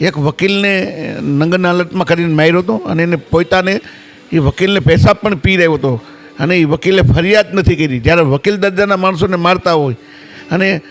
એક વકીલને નંગન હાલતમાં કરીને માર્યો હતો અને એને પોતાને એ વકીલને પેશાબ પણ પી રહ્યો હતો. અને એ વકીલે ફરિયાદ નથી કરી. જ્યારે વકીલ દર્જાના માણસોને મારતા હોય. અને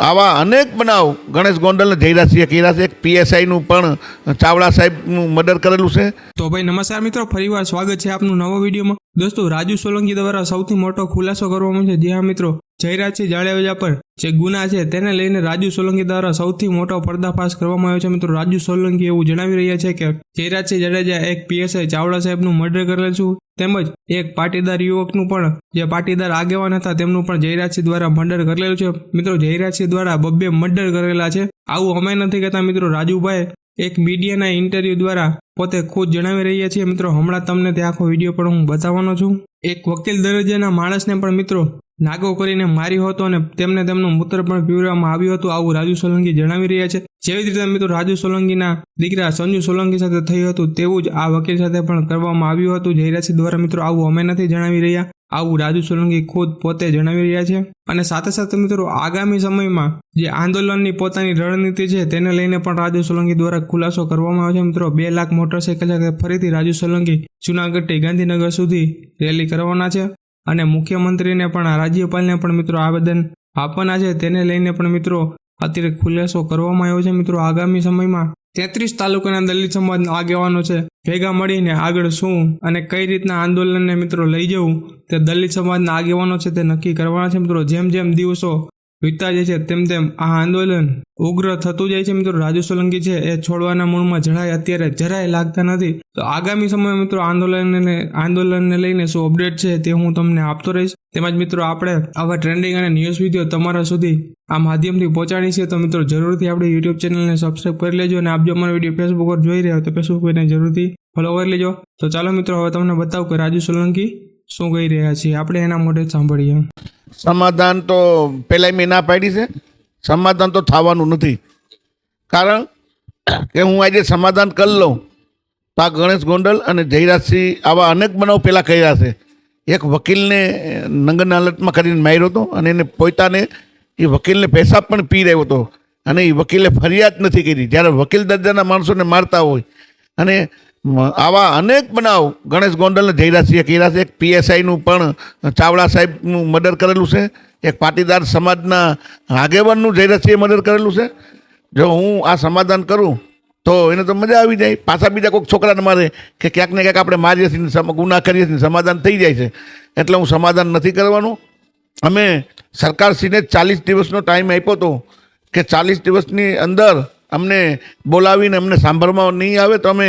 આવા અનેક બનાવ ગણેશ ગોંડલને જયરાજસિંહે કર્યા છે. પીએસઆઈનું પણ ચાવડા સાહેબનું મર્ડર કરેલું છે. તો ભાઈ નમસ્કાર મિત્રો ફરીવાર સ્વાગત છે આપનું નવા વિડીયોમાં. દોસ્તો, રાજુ સોલંકી દ્વારા સૌથી મોટો ખુલાસો કરવામાં છે. જે હા મિત્રો જયરાજસિંહ જાડેજા પર જે ગુના છે, તેને લઈને રાજુ સોલંકી દ્વારા સૌથી મોટો પર્દાફાશ કરવામાં આવ્યો છે. મિત્રો, રાજુ સોલંકી એવું જણાવી રહ્યા છે કે જયરાજસિંહ જાડેજા એક પીએસઆઈ ચાવડા સાહેબનું મર્ડર કરેલ છું. તેમજ એક પાટીદાર યુવકનું પણ, જે પાટીદાર આગેવાન હતા, તેમનું પણ જયરાજસિંહ દ્વારા મર્ડર કરેલું છે. મિત્રો, જયરાજસિંહ દ્વારા બબ્બે મર્ડર કરેલા છે. આવું અમે નથી કહેતા, મિત્રો. રાજુભાઈ એક મીડિયાના ઇન્ટરવ્યૂ દ્વારા પોતે ખુદ જણાવી રહ્યા છીએ. મિત્રો, હમણાં તમને તે આખો વીડિયો પણ હું બતાવવાનો છું. એક વકીલ દરજ્જાના માણસને પણ, મિત્રો, નાગો કરીને માર્યો હતો અને તેમને તેમનું મૂત્ર પણ પીવડાવવામાં આવ્યું હતું. આવું રાજુ સોલંકી જણાવી રહ્યા છે. જેવી રીતે, મિત્રો, રાજુ સોલંકીના દીકરા સંજુ સોલંકી સાથે થયું હતું, તેવું જ આ વકીલ સાથે પણ કરવામાં આવ્યું હતું. જયરાશી દ્વારા, મિત્રો, આવું અમે નથી જણાવી રહ્યા. આવું રાજુ સોલંકી ખુદ પોતે જણાવી રહ્યા છે. અને સાથે સાથે મિત્રો, આગામી સમયમાં જે આંદોલનની પોતાની રણનીતિ છે, તેને લઈને પણ રાજુ સોલંકી દ્વારા ખુલાસો કરવામાં આવ્યો છે. મિત્રો, બે લાખ મોટરસાઇકલ સાથે ફરીથી રાજુ સોલંકી જુનાગઢથી ગાંધીનગર સુધી રેલી કરવાના છે. અને મુખ્યમંત્રીને પણ, રાજ્યપાલને પણ મિત્રો આવેદન આપવાના છે. તેને લઈને પણ મિત્રો, અત્યારે ખુલાસો કરવામાં આવ્યો છે. મિત્રો, આગામી સમયમાં તેત્રીસ તાલુકાના દલિત સમાજના આગેવાનો છે. ભેગા મળીને આગળ શું અને કઈ રીતના આંદોલનને મિત્રો લઈ જવું તે દલિત સમાજના આગેવાનો છે તે નક્કી કરવાના છે મિત્રો. જેમ જેમ દિવસો વીતતા જાય છે. તેમ તેમ આ આંદોલન ઉગ્ર થતું જાય છે મિત્રો. રાજુ સોલંકી છે એ છોડવાના મૂળમાં જરાય અત્યારે જરાય લાગતા નથી. તો આગામી સમયમાં મિત્રો આંદોલનને આંદોલનને લઈને શું અપડેટ છે તે હું તમને આપતો રહીશ. તેમજ મિત્રો આપણે આવા ટ્રેન્ડિંગ અને ન્યૂઝ વીડિયો તમારા સુધી આ માધ્યમથી પહોંચાડી છે તો મિત્રો જરૂરથી આપણી યુટ્યુબ ચેનલને સબસ્ક્રાઈબ કરી લેજો. અને આપ જો અમારો વીડિયો ફેસબુક પર જોઈ રહ્યા હો તો ફેસબુક પરને જરૂરથી ફોલો કરી લેજો. તો ચાલો મિત્રો, હવે તમને બતાવું કે રાજુ સોલંકી શું કહી રહ્યા છે આપણે એના મોઢે સાંભળીએ. સમાધાન તો પહેલાં મેં ના પાડી છે. સમાધાન તો થવાનું નથી. કારણ કે હું આજે સમાધાન કરી લઉં તો આ ગણેશ ગોંડલ અને જયરાજસિંહ આવા અનેક બનાવ પહેલાં કર્યા છે. એક વકીલને નંગન હાલતમાં કરીને માર્યો હતો અને એને પોતાને એ વકીલને પૈસા પણ પી રહ્યો હતો. અને એ વકીલે ફરિયાદ નથી કરી. જ્યારે વકીલ દર્જાના માણસોને મારતા હોય અને આવા અનેક બનાવ ગણેશ ગોંડલને જયરાજસિંહે કર્યા છે. એક પીએસઆઈનું પણ ચાવડા સાહેબનું મર્ડર કરેલું છે. એક પાટીદાર સમાજના આગેવાનનું જયરાજસિંહે મર્ડર કરેલું છે. જો હું આ સમાધાન કરું, તો એને તો મજા આવી જાય. પાછા બીજા કોઈક છોકરાને મારે કે ક્યાંક ને ક્યાંક આપણે મારીએ છીએ ગુના કરીએ છીએ સમાધાન થઈ જાય છે. એટલે હું સમાધાન નથી કરવાનું. અમે સરકારશ્રીને ચાલીસ દિવસનો ટાઈમ આપ્યો હતો કે ચાલીસ દિવસની અંદર અમને બોલાવીને અમને સાંભળવા નહીં આવે તો અમે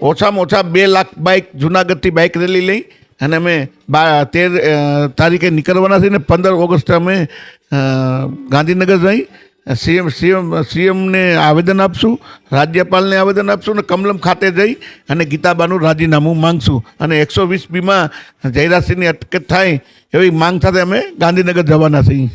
ઓછામાં ઓછા બે લાખ બાઇક, જુનાગઢથી બાઇક રેલી લઈ અને અમે બા, તેર તારીખે નીકળવાના છીએ ને પંદર ઓગસ્ટે અમે ગાંધીનગર જઈ, સીએમ સીએમ, સીએમને આવેદન આપશું, રાજ્યપાલને આવેદન આપશું અને કમલમ ખાતે જઈ અને ગીતાબાનું રાજીનામું માંગશું. અને એકસો વીસ બીમાં જયરાજસિંહની અટકેત થાય એવી માંગ સાથે અમે ગાંધીનગર જવાના છીએ.